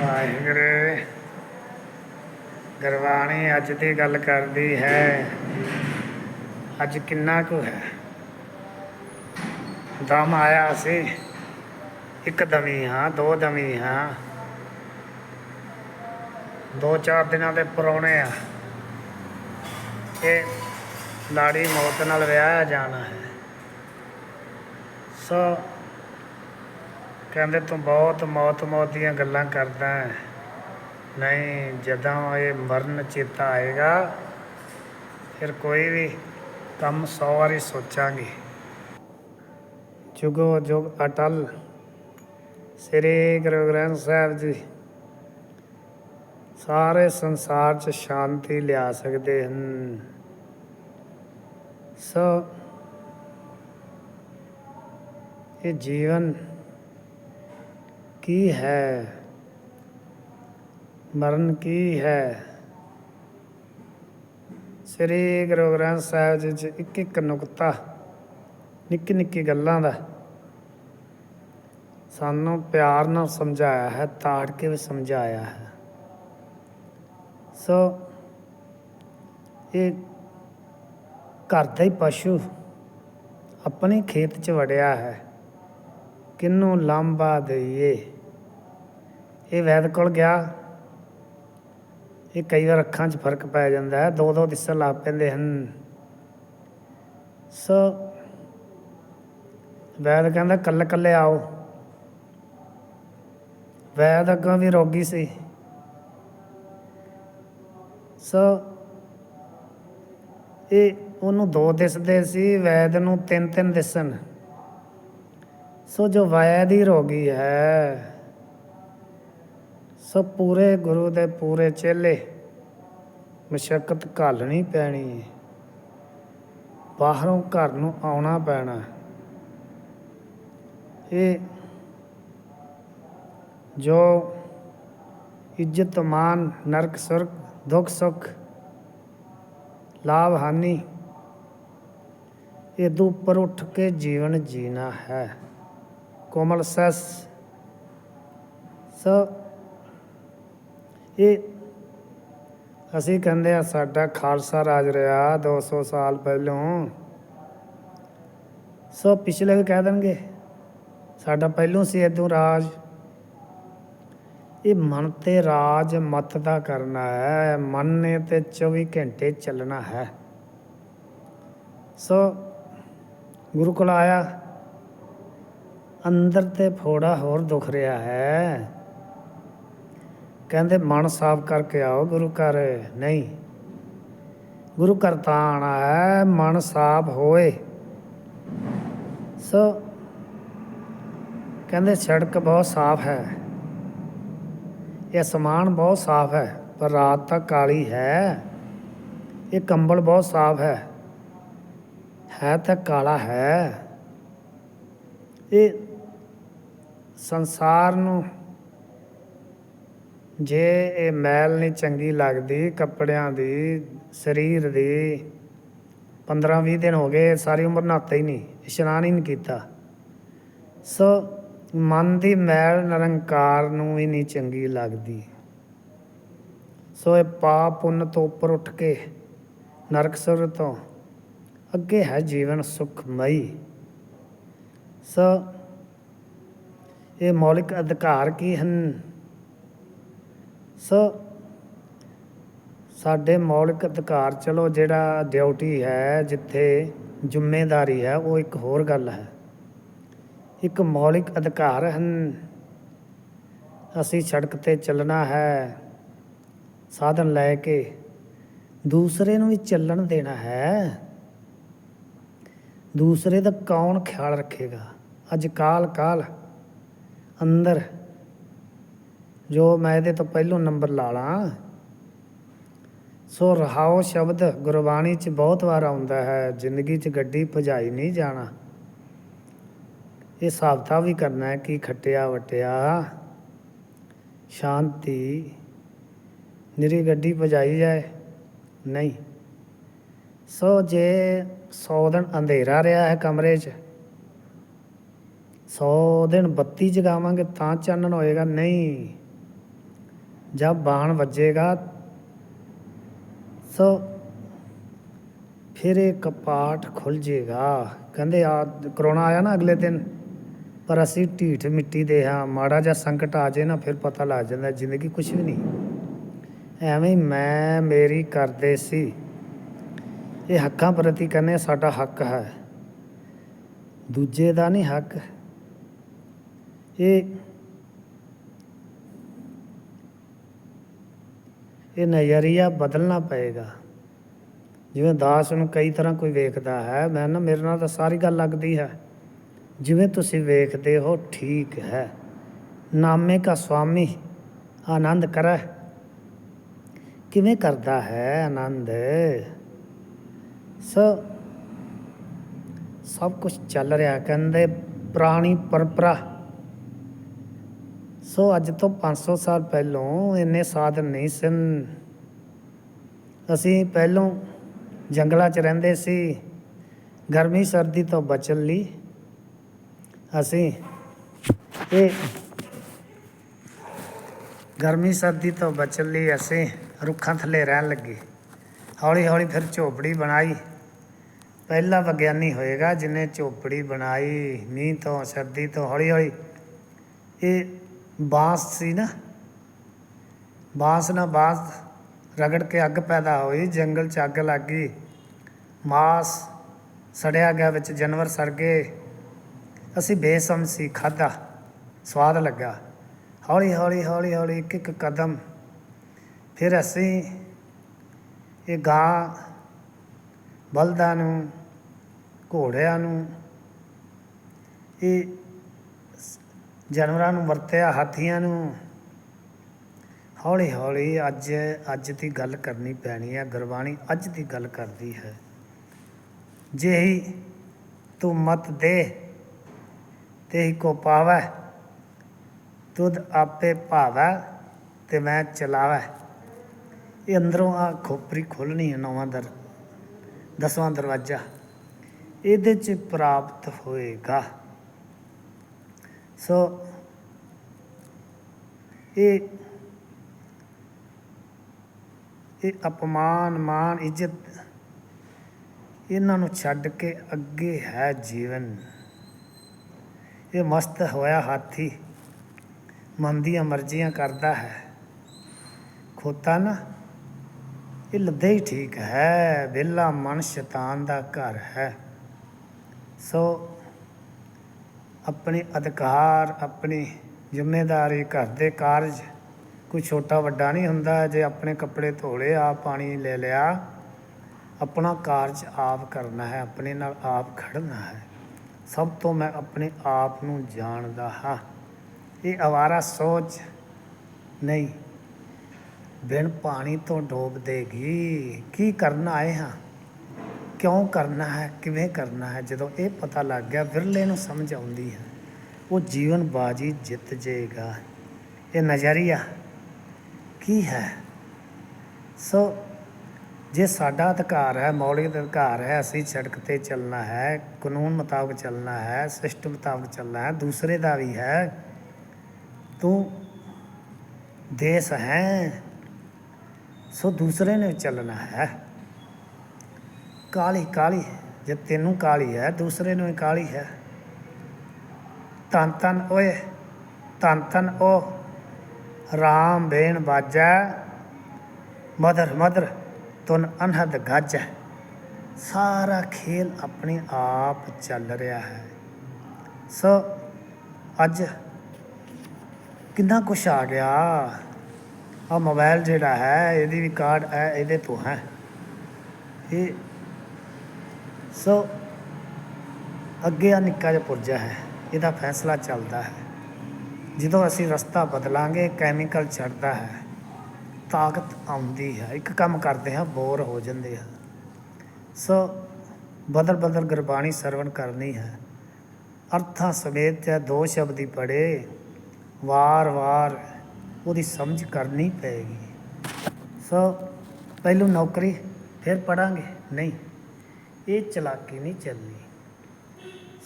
ਵਾਹਿਗੁਰੂ। ਗੁਰਬਾਣੀ ਅੱਜ ਦੀ ਗੱਲ ਕਰਦੀ ਹੈ, ਅੱਜ ਕਿੰਨਾ ਕੁ ਹੈ? ਦਮ ਆਇਆ ਸੀ, ਇੱਕ ਦਮੀ ਹਾਂ, ਦੋ ਦਮੀ ਹਾਂ। ਦੋ ਚਾਰ ਦਿਨਾਂ ਦੇ ਪਰੌਣੇ ਆ। ਇਹ ਲਾੜੀ ਮੌਤ ਨਾਲ ਵਿਆਹਿਆ ਜਾਣਾ ਹੈ। ਸੋ ਕਹਿੰਦੇ ਤੂੰ ਬਹੁਤ ਮੌਤ ਮੌਤ ਦੀਆਂ ਗੱਲਾਂ ਕਰਦਾ ਹੈ। ਨਹੀਂ, ਜਦੋਂ ਇਹ ਮਰਨ ਚੇਤਾ ਆਏਗਾ, ਫਿਰ ਕੋਈ ਵੀ ਕੰਮ ਸੌ ਵਾਰੀ ਸੋਚਾਂਗੇ। ਜੁਗੋ ਜੁਗ ਅਟਲ। ਸ੍ਰੀ ਗੁਰੂ ਗ੍ਰੰਥ ਸਾਹਿਬ ਜੀ ਸਾਰੇ ਸੰਸਾਰ 'ਚ ਸ਼ਾਂਤੀ ਲਿਆ ਸਕਦੇ ਹਨ। ਸੋ, ਇਹ ਜੀਵਨ ਕੀ ਹੈ? ਮਰਨ ਕੀ ਹੈ? ਸ੍ਰੀ ਗੁਰੂ ਗ੍ਰੰਥ ਸਾਹਿਬ ਜੀ 'ਚ ਇੱਕ ਇੱਕ ਨੁਕਤਾ, ਨਿੱਕੀ ਨਿੱਕੀ ਗੱਲਾਂ ਦਾ ਸਾਨੂੰ ਪਿਆਰ ਨਾਲ ਸਮਝਾਇਆ ਹੈ, ਤਾੜ ਕੇ ਵੀ ਸਮਝਾਇਆ ਹੈ। ਸੋ ਇਹ ਘਰ ਦਾ ਹੀ ਪਸ਼ੂ ਆਪਣੇ ਖੇਤ 'ਚ ਵੜਿਆ ਹੈ ਕਿੰਨੂੰ ਲਾਂਬਾ ਦਈਏ? ਇਹ ਵੈਦ ਕੋਲ ਗਿਆ। ਇਹ ਕਈ ਵਾਰ ਅੱਖਾਂ 'ਚ ਫ਼ਰਕ ਪੈ ਜਾਂਦਾ ਹੈ। ਦੋ ਦੋ ਦਿਸਣ ਲੱਗ ਪੈਂਦੇ ਹਨ। ਸੋ ਵੈਦ ਕਹਿੰਦਾ ਕੱਲੇ ਕੱਲੇ ਆਓ। ਵੈਦ ਅੱਗੋਂ ਵੀ ਰੋਗੀ ਸੀ। ਸੋ ਇਹ ਉਹਨੂੰ ਦੋ ਦਿਸਦੇ ਸੀ, ਵੈਦ ਨੂੰ ਤਿੰਨ ਤਿੰਨ ਦਿਸਣ। ਸੋ ਜੋ ਵੈਦ ਹੀ ਰੋਗੀ ਹੈ ਸੋ ਪੂਰੇ ਗੁਰੂ ਦੇ ਪੂਰੇ ਚੇਲੇ। ਮਸ਼ਕਤ ਘਾਲਣੀ ਪੈਣੀ ਹੈ ਬਾਹਰੋਂ ਘਰ ਨੂੰ ਆਉਣਾ ਪੈਣਾ। ਇਹ ਜੋ ਇੱਜ਼ਤ ਮਾਨ ਨਰਕ ਸੁਰਗ, ਦੁੱਖ ਸੁੱਖ, ਲਾਭ ਹਾਨੀ, ਇਹ ਤੋਂ ਉੱਪਰ ਉੱਠ ਕੇ ਜੀਵਨ ਜੀਣਾ ਹੈ। ਕੋਮਲ ਸਸ ਸੋ ਇਹ ਅਸੀਂ ਕਹਿੰਦੇ ਆ ਸਾਡਾ ਖਾਲਸਾ ਰਾਜ ਰਿਹਾ 200 ਸਾਲ ਪਹਿਲੋਂ। ਸੋ ਪਿਛਲੇ ਵੀ ਕਹਿ ਦੇਣਗੇ, ਸਾਡਾ ਪਹਿਲੋਂ ਸੀ ਇਦੋਂ ਰਾਜ। ਇਹ ਮਨ ਤੇ ਰਾਜ ਮਤ ਦਾ ਕਰਨਾ ਹੈ, ਮਨ ਨੇ ਤੇ 24 ਘੰਟੇ ਚੱਲਣਾ ਹੈ। ਸੋ ਗੁਰੂ ਕੋਲ ਆਇਆ, ਅੰਦਰ ਤੇ ਫੋੜਾ ਹੋਰ ਦੁਖ ਰਿਹਾ ਹੈ। ਕਹਿੰਦੇ, ਮਨ ਸਾਫ਼ ਕਰਕੇ ਆਓ ਗੁਰੂ ਘਰ। ਨਹੀਂ, ਗੁਰੂ ਘਰ ਤਾਂ ਆਣਾ ਹੈ, ਮਨ ਸਾਫ਼ ਹੋਏ। ਸੋ ਕਹਿੰਦੇ, ਸੜਕ ਬਹੁਤ ਸਾਫ਼ ਹੈ, ਇਹ ਅਸਮਾਨ ਬਹੁਤ ਸਾਫ਼ ਹੈ, ਪਰ ਰਾਤ ਤਾਂ ਕਾਲੀ ਹੈ, ਇਹ ਕੰਬਲ ਬਹੁਤ ਸਾਫ਼ ਹੈ ਹੈ ਤਾਂ ਕਾਲਾ ਹੈ। ਇਹ ਸੰਸਾਰ ਨੂੰ ਜੇ ਇਹ ਮੈਲ ਨਹੀਂ ਚੰਗੀ ਲੱਗਦੀ, ਕੱਪੜਿਆਂ ਦੀ, ਸਰੀਰ ਦੀ 15-20 ਦਿਨ ਹੋ ਗਏ, ਸਾਰੀ ਉਮਰ ਨਹਾਤਾ ਹੀ ਨਹੀਂ, ਇਸ਼ਨਾਨ ਹੀ ਨਹੀਂ ਕੀਤਾ। ਸੋ ਮਨ ਦੀ ਮੈਲ ਨਿਰੰਕਾਰ ਨੂੰ ਹੀ ਨਹੀਂ ਚੰਗੀ ਲੱਗਦੀ। ਸੋ ਇਹ ਪਾਪ ਪੁੰਨ ਤੋਂ ਉੱਪਰ ਉੱਠ ਕੇ ਨਰਕ ਸੁਰ ਤੋਂ ਅੱਗੇ ਹੈ ਜੀਵਨ ਸੁਖਮਈ। ਸੋ ਇਹ ਮੌਲਿਕ ਅਧਿਕਾਰ ਕੀ ਹਨ? ਸੋ। ਸਾਡੇ ਮੌਲਿਕ ਅਧਿਕਾਰ, ਚਲੋ ਜਿਹੜਾ ਡਿਊਟੀ ਹੈ, ਜਿੱਥੇ ਜ਼ਿੰਮੇਵਾਰੀ ਹੈ, ਉਹ ਇੱਕ ਹੋਰ ਗੱਲ ਹੈ। ਇੱਕ ਮੌਲਿਕ ਅਧਿਕਾਰ ਹਨ। ਅਸੀਂ ਸੜਕ ਤੇ ਚੱਲਣਾ ਹੈ, ਸਾਧਨ ਲੈ ਕੇ। ਦੂਸਰੇ ਨੂੰ ਵੀ ਚੱਲਣ ਦੇਣਾ ਹੈ। ਦੂਸਰੇ ਦਾ ਕੌਣ ਖਿਆਲ ਰੱਖੇਗਾ? ਅੱਜ ਕਾਲ ਕਾਲ ਅੰਦਰ ਜੋ ਮੈਂ ਇਹਦੇ ਤੋਂ ਪਹਿਲੋਂ ਨੰਬਰ ਲਾ ਲਾਂ। ਸੋ ਰਹਾਓ ਸ਼ਬਦ ਗੁਰਬਾਣੀ 'ਚ ਬਹੁਤ ਵਾਰ ਆਉਂਦਾ ਹੈ, ਜ਼ਿੰਦਗੀ 'ਚ ਗੱਡੀ ਭਜਾਈ ਨਹੀਂ ਜਾਣਾ। ਇਹ ਸਾਬਤਾ ਵੀ ਕਰਨਾ ਹੈ ਕਿ ਖੱਟਿਆ ਵਟਿਆ, ਸ਼ਾਂਤੀ, ਨਿਰੀ ਗੱਡੀ ਭਜਾਈ ਜਾਏ। ਨਹੀਂ। ਸੋ ਜੇ 100 ਦਿਨ ਅੰਧੇਰਾ ਰਿਹਾ ਹੈ ਕਮਰੇ 'ਚ 100 ਦਿਨ ਬੱਤੀ ਜਗਾਵਾਂਗੇ ਤਾਂ ਚਾਨਣ ਹੋਏਗਾ। ਨਹੀਂ। जब बाण ਵੱਜੇਗਾ ਸੋ ਫਿਰ ਇਹ ਕਪਾਟ ਖੁੱਲ ਜੇਗਾ ਕਹਿੰਦੇ ਆ ਕਰੋਨਾ ਆਇਆ ਨਾ ਅਗਲੇ ਦਿਨ ਪਰ ਅਸੀਂ ਢੀਠ ਮਿੱਟੀ ਦੇ ਹਾਂ ਮਾੜਾ ਜਿਹਾ ਸੰਕਟ ਆ ਜੇ ਨਾ ਫਿਰ ਪਤਾ ਲੱਗ ਜਾਂਦਾ ਜ਼ਿੰਦਗੀ ਕੁਝ ਵੀ ਨਹੀਂ ਐਵੇਂ ਹੀ ਮੈਂ ਮੇਰੀ ਕਰਦੇ ਸੀ ਇਹ ਹੱਕਾਂ ਪ੍ਰਤੀ ਕਹਿੰਦੇ ਸਾਡਾ ਹੱਕ ਹੈ ਦੂਜੇ ਦਾ ਨਹੀਂ ਹੱਕ ਇਹ ਇਹ ਨਜ਼ਰੀਆ ਬਦਲਣਾ ਪਏਗਾ। ਜਿਵੇਂ ਦਾਸ ਨੂੰ ਕਈ ਤਰ੍ਹਾਂ ਕੋਈ ਵੇਖਦਾ ਹੈ, ਮੈਂ ਨਾ ਮੇਰੇ ਨਾਲ ਤਾਂ ਸਾਰੀ ਗੱਲ ਲੱਗਦੀ ਹੈ। ਜਿਵੇਂ ਤੁਸੀਂ ਵੇਖਦੇ ਹੋ, ਠੀਕ ਹੈ। ਨਾਮੇ ਕਾ ਸੁਆਮੀ ਆਨੰਦ ਕਰੈ ਕਿਵੇਂ ਕਰਦਾ ਹੈ ਆਨੰਦ? ਸੋ, ਸਭ ਕੁਝ ਚੱਲ ਰਿਹਾ, ਕਹਿੰਦੇ, ਪੁਰਾਣੀ ਪਰੰਪਰਾ। ਸੋ ਅੱਜ ਤੋਂ 500 ਸਾਲ ਪਹਿਲੋਂ ਇੰਨੇ ਸਾਧਨ ਨਹੀਂ ਸਨ। ਅਸੀਂ ਪਹਿਲੋਂ ਜੰਗਲਾਂ 'ਚ ਰਹਿੰਦੇ ਸੀ, ਗਰਮੀ ਸਰਦੀ ਤੋਂ ਬਚਣ ਲਈ। ਅਸੀਂ ਇਹ ਗਰਮੀ ਸਰਦੀ ਤੋਂ ਬਚਣ ਲਈ ਅਸੀਂ ਰੁੱਖਾਂ ਥੱਲੇ ਰਹਿਣ ਲੱਗੇ। ਹੌਲੀ ਹੌਲੀ ਫਿਰ ਝੋਪੜੀ ਬਣਾਈ। ਪਹਿਲਾ ਵਿਗਿਆਨੀ ਹੋਏਗਾ ਜਿਨੇ ਝੋਪੜੀ ਬਣਾਈ ਮੀਂਹ ਤੋਂ ਸਰਦੀ ਤੋਂ ਹੌਲੀ ਹੌਲੀ ਇਹ ਬਾਂਸ ਸੀ ਨਾ। ਬਾਂਸ ਨਾਲ ਬਾਂਸ ਰਗੜ ਕੇ ਅੱਗ ਪੈਦਾ ਹੋਈ, ਜੰਗਲ 'ਚ ਅੱਗ ਲੱਗ ਗਈ। ਮਾਸ ਸੜਿਆ ਗਿਆ, ਵਿੱਚ ਜਾਨਵਰ ਸੜ ਗਏ। ਅਸੀਂ ਬੇਸਮ ਸੀ, ਖਾਧਾ, ਸਵਾਦ ਲੱਗਾ। ਹੌਲੀ ਹੌਲੀ ਹੌਲੀ ਹੌਲੀ ਇੱਕ ਇੱਕ ਕਦਮ ਫਿਰ ਅਸੀਂ ਇਹ ਗਾਂ ਬਲਦਾਂ ਨੂੰ, ਘੋੜਿਆਂ ਨੂੰ, ਇਹ ਜਾਨਵਰਾਂ ਨੂੰ ਵਰਤਿਆ, ਹਾਥੀਆਂ ਨੂੰ। ਹੌਲੀ ਹੌਲੀ ਅੱਜ ਅੱਜ ਦੀ ਗੱਲ ਕਰਨੀ ਪੈਣੀ ਹੈ ਗੁਰਬਾਣੀ ਅੱਜ ਦੀ ਗੱਲ ਕਰਦੀ ਹੈ। ਜਿਹੀ ਤੂੰ ਮਤ ਦੇ, ਤੇਹੀ ਕੋ ਪਾਵੈ। ਤੁਧ ਆਪੇ ਭਾਵੈ ਤੇ ਮੈਂ ਚਲਾਵੈ। ਇਹ ਅੰਦਰੋਂ ਆ ਖੋਪਰੀ ਖੋਲਣੀ ਹੈ ਨਵਾਂ ਦਰ, ਦਸਵਾਂ ਦਰਵਾਜ਼ਾ। ਇਹਦੇ ਚ ਪ੍ਰਾਪਤ ਹੋਏਗਾ। ਸੋ ਇਹ ਇਹ ਅਪਮਾਨ ਮਾਨ ਇੱਜ਼ਤ ਇਹਨਾਂ ਨੂੰ ਛੱਡ ਕੇ ਅੱਗੇ ਹੈ ਜੀਵਨ। ਇਹ ਮਸਤ ਹੋਇਆ ਹਾਥੀ, ਮਨ ਦੀਆਂ ਮਰਜ਼ੀਆਂ ਕਰਦਾ ਹੈ। ਖੋਤਾ ਨਾ, ਇਹ ਲੱਦੇ ਹੀ ਠੀਕ ਹੈ, ਵਿਹਲਾ ਮਨ ਸ਼ੈਤਾਨ ਦਾ ਘਰ ਹੈ। ਸੋ ਆਪਣੇ ਅਧਿਕਾਰ, ਆਪਣੀ ਜ਼ਿੰਮੇਵਾਰੀ, ਘਰ ਦੇ ਕਾਰਜ, ਕੋਈ ਛੋਟਾ ਵੱਡਾ ਨਹੀਂ ਹੁੰਦਾ ਜੇ ਆਪਣੇ ਕੱਪੜੇ ਧੋਲੇ ਆਪ ਪਾਣੀ ਲੈ ਲਿਆ। ਆਪਣਾ ਕਾਰਜ ਆਪ ਕਰਨਾ ਹੈ, ਆਪਣੇ ਨਾਲ ਆਪ ਖੜਨਾ ਹੈ। ਸਭ ਤੋਂ ਮੈਂ ਆਪਣੇ ਆਪ ਨੂੰ ਜਾਣਦਾ ਹਾਂ। ਇਹ ਅਵਾਰਾ ਸੋਚ ਨਹੀਂ। ਬਿਨ ਪਾਣੀ ਤੋਂ ਡੋਬ ਦੇਗੀ। ਕੀ ਕਰਨਾ ਆਏ ਹਾਂ? ਕਿਉਂ ਕਰਨਾ ਹੈ, ਕਿਵੇਂ ਕਰਨਾ ਹੈ, ਜਦੋਂ ਇਹ ਪਤਾ ਲੱਗ ਗਿਆ, ਵਿਰਲੇ ਨੂੰ ਸਮਝ ਆਉਂਦੀ ਹੈ, ਉਹ ਜੀਵਨ ਬਾਜੀ ਜਿੱਤ ਜਾਏਗਾ ਇਹ ਨਜ਼ਰੀਆ ਕੀ ਹੈ? ਸੋ ਜੇ ਸਾਡਾ ਅਧਿਕਾਰ ਹੈ, ਮੌਲਿਕ ਅਧਿਕਾਰ ਹੈ, ਅਸੀਂ ਸੜਕ ਤੇ ਚੱਲਣਾ ਹੈ, ਕਾਨੂੰਨ ਮੁਤਾਬਕ ਚੱਲਣਾ ਹੈ, ਸਿਸਟਮ ਮੁਤਾਬਕ ਚੱਲਣਾ ਹੈ, ਦੂਸਰੇ ਦਾ ਵੀ ਹੈ, ਤੂੰ ਦੇਸ਼ ਹੈ, ਸੋ ਦੂਸਰੇ ਨੇ ਚੱਲਣਾ ਹੈ। ਕਾਲੀ ਕਾਲੀ ਜੇ ਤੈਨੂੰ ਕਾਲੀ ਹੈ, ਦੂਸਰੇ ਨੂੰ ਵੀ ਕਾਲੀ ਹੈ। ਤਨ ਤਨ ਓਏ ਤਨ ਤਨ ਓ, ਰਾਮ ਬੇਣ ਬਾਜੈ, ਮਦਰ ਮਦਰ, ਤੁਨ ਅਨਹਦ ਗੱਜ। ਸਾਰਾ ਖੇਲ ਆਪਣੇ ਆਪ ਚੱਲ ਰਿਹਾ ਹੈ। ਸੋ, ਅੱਜ ਕਿੰਨਾ ਕੁਛ ਆ ਗਿਆ। ਆ ਮੋਬਾਈਲ ਜਿਹੜਾ ਹੈ, ਇਹਦੀ ਵੀ ਕਾਰਡ ਹੈ, ਇਹਦੇ ਤੋਂ ਹੈ। ਇਹ ਸੋ ਅੱਗੇ ਆ ਨਿੱਕਾ ਜਿਹਾ ਪੁਰਜਾ ਹੈ, ਇਹਦਾ ਫੈਸਲਾ ਚੱਲਦਾ ਹੈ। ਜਦੋਂ ਅਸੀਂ ਰਸਤਾ ਬਦਲਾਂਗੇ ਕੈਮੀਕਲ ਛੱਡਦਾ ਹੈ, ਤਾਕਤ ਆਉਂਦੀ ਹੈ। ਇੱਕ ਕੰਮ ਕਰਦੇ ਹਾਂ ਬੋਰ ਹੋ ਜਾਂਦੇ ਹਾਂ। ਸੋ ਬਦਲ ਬਦਲ ਗੁਰਬਾਣੀ ਸਰਵਣ ਕਰਨੀ ਹੈ। ਅਰਥਾਂ ਸਮੇਤ ਜਾਂ ਦੋ ਸ਼ਬਦ ਹੀ ਪੜੇ ਵਾਰ-ਵਾਰ ਉਹਦੀ ਸਮਝ ਕਰਨੀ ਪਏਗੀ। ਸੋ ਪਹਿਲੂ ਨੌਕਰੀ, ਫਿਰ ਪੜਾਂਗੇ ਨਹੀਂ। ਇਹ ਚਲਾਕੀ ਨਹੀਂ ਚੱਲਣੀ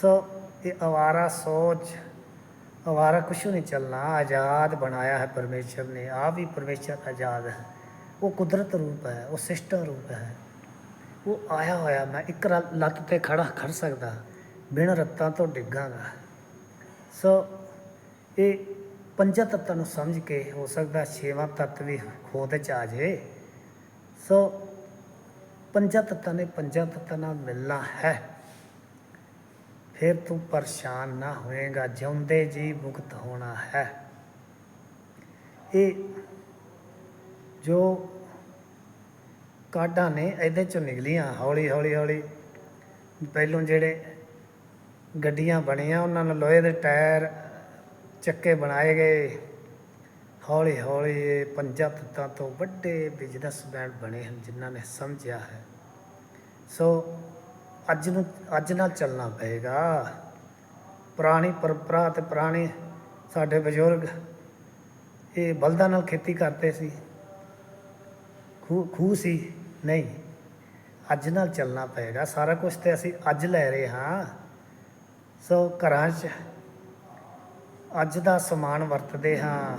ਸੋ ਇਹ ਅਵਾਰਾ ਸੋਚ, ਅਵਾਰਾ ਕੁਛ ਨਹੀਂ ਚੱਲਣਾ। ਆਜ਼ਾਦ ਬਣਾਇਆ ਹੈ ਪਰਮੇਸ਼ਰ ਨੇ। ਆ ਵੀ ਪਰਮੇਸ਼ਰ ਆਜ਼ਾਦ ਹੈ। ਉਹ ਕੁਦਰਤ ਰੂਪ ਹੈ, ਉਹ ਸਿਸ਼ਟਮ ਰੂਪ ਹੈ। ਉਹ ਆਇਆ ਹੋਇਆ, ਮੈਂ ਇੱਕ ਲੱਤ ਤੇ ਖੜਾ ਖੜ ਸਕਦਾ, ਬਿਨ ਰੱਤਾਂ ਤੋਂ ਡਿੱਗਾਂਗਾ। ਸੋ ਇਹ ਪੰਜ ਤੱਤਾਂ ਨੂੰ ਸਮਝ ਕੇ ਹੋ ਸਕਦਾ, ਛੇਵਾਂ ਤੱਤ ਵੀ ਖੋਦ ਚ ਆ ਜਾਏ। ਸੋ ਪੰਜਾਂ ਤੱਤਾਂ ਨੇ ਪੰਜਾਂ ਤੱਤਾਂ ਨਾਲ ਮਿਲਣਾ ਹੈ। ਫਿਰ ਤੂੰ ਪਰੇਸ਼ਾਨ ਨਾ ਹੋਏਗਾ, ਜਿਉਂਦੇ ਜੀ ਮੁਕਤ ਹੋਣਾ ਹੈ। ਇਹ ਜੋ ਕਾਢਾਂ ਨੇ, ਇਹਦੇ ਚੋਂ ਨਿਕਲੀਆਂ ਹੌਲੀ ਹੌਲੀ ਹੌਲੀ। ਪਹਿਲੋਂ ਜਿਹੜੇ ਗੱਡੀਆਂ ਬਣੀਆਂ, ਉਹਨਾਂ ਨੂੰ ਲੋਹੇ ਦੇ ਟਾਇਰ ਚੱਕੇ ਬਣਾਏ ਗਏ। ਹੌਲੀ ਹੌਲੀ ਇਹ ਪੰਜਾਂ ਤੱਤਾਂ ਤੋਂ ਵੱਡੇ ਬਿਜ਼ਨਸਮੈਨ ਬਣੇ ਹਨ, ਜਿਨ੍ਹਾਂ ਨੇ ਸਮਝਿਆ ਹੈ। ਸੋ ਅੱਜ ਨੂੰ, ਅੱਜ ਨਾਲ ਚੱਲਣਾ ਪਏਗਾ। ਪੁਰਾਣੀ ਪਰੰਪਰਾ ਤੇ ਪੁਰਾਣੇ ਸਾਡੇ ਬਜ਼ੁਰਗ ਇਹ ਬਲਦਾਂ ਨਾਲ ਖੇਤੀ ਕਰਦੇ ਸੀ। ਖੂ, ਖੂਹ ਸੀ, ਨਹੀਂ, ਅੱਜ ਨਾਲ ਚੱਲਣਾ ਪਏਗਾ। ਸਾਰਾ ਕੁਝ ਤੇ ਅਸੀਂ ਅੱਜ ਲੈ ਰਹੇ ਹਾਂ। ਸੋ ਘਰਾਂ 'ਚ ਅੱਜ ਦਾ ਸਮਾਨ ਵਰਤਦੇ ਹਾਂ।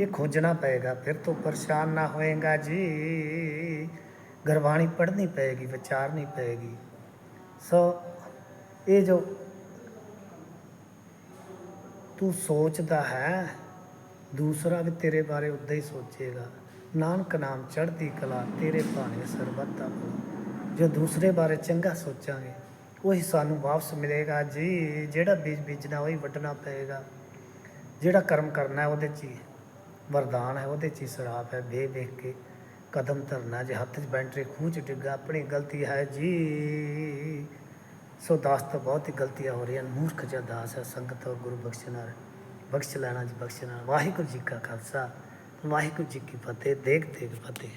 ਇਹ ਖੋਜਣਾ ਪਏਗਾ, ਫਿਰ ਤੋਂ ਪਰੇਸ਼ਾਨ ਨਾ ਹੋਏਗਾ ਜੀ। ਗੁਰਬਾਣੀ ਪੜ੍ਹਨੀ ਪਏਗੀ, ਵਿਚਾਰਨੀ ਪਏਗੀ। ਸੋ ਇਹ ਜੋ ਤੂੰ ਸੋਚਦਾ ਹੈ, ਦੂਸਰਾ ਵੀ ਤੇਰੇ ਬਾਰੇ ਉਦਾਂ ਹੀ ਸੋਚੇਗਾ। ਨਾਨਕ ਨਾਮ ਚੜ੍ਹਦੀ ਕਲਾ, ਤੇਰੇ ਭਾਣੇ ਸਰਬੱਤ ਦਾ ਜੋ ਦੂਸਰੇ ਬਾਰੇ ਚੰਗਾ ਸੋਚਾਂਗੇ, ਉਹੀ ਸਾਨੂੰ ਵਾਪਸ ਮਿਲੇਗਾ ਜੀ। ਜਿਹੜਾ ਬੀਜ ਬੀਜਣਾ, ਉਹੀ ਵੱਢਣਾ ਪਏਗਾ। ਜਿਹੜਾ ਕਰਮ ਕਰਨਾ ਉਹਦੇ 'ਚ ਹੀ। ਵਰਦਾਨ ਹੈ, ਉਹਦੇ 'ਚ ਹੀ ਸਰਾਪ ਹੈ। ਵੇ ਵੇਖ ਕੇ ਕਦਮ ਧਰਨਾ ਜੇ ਹੱਥ 'ਚ ਬੈਂਟਰੀ ਖੂਹ 'ਚ ਡਿੱਗਾ, ਆਪਣੀ ਗਲਤੀ ਹੈ ਜੀ। ਸੋ ਦਾਸ ਤੋਂ ਬਹੁਤ ਹੀ ਗਲਤੀਆਂ ਹੋ ਰਹੀਆਂ ਮੂਰਖ ਜਿਹਾ ਦਾਸ ਹੈ, ਸੰਗਤ ਔਰ ਗੁਰੂ ਬਖਸ਼ਣਾ ਬਖਸ਼ ਲੈਣਾ ਜੀ ਬਖਸ਼ਣਾ ਵਾਹਿਗੁਰੂ ਜੀ ਕਾ ਖਾਲਸਾ, ਵਾਹਿਗੁਰੂ ਜੀ ਕੀ ਫਤਿਹ। ਦੇਖ ਦੇਖ ਫਤਿਹ।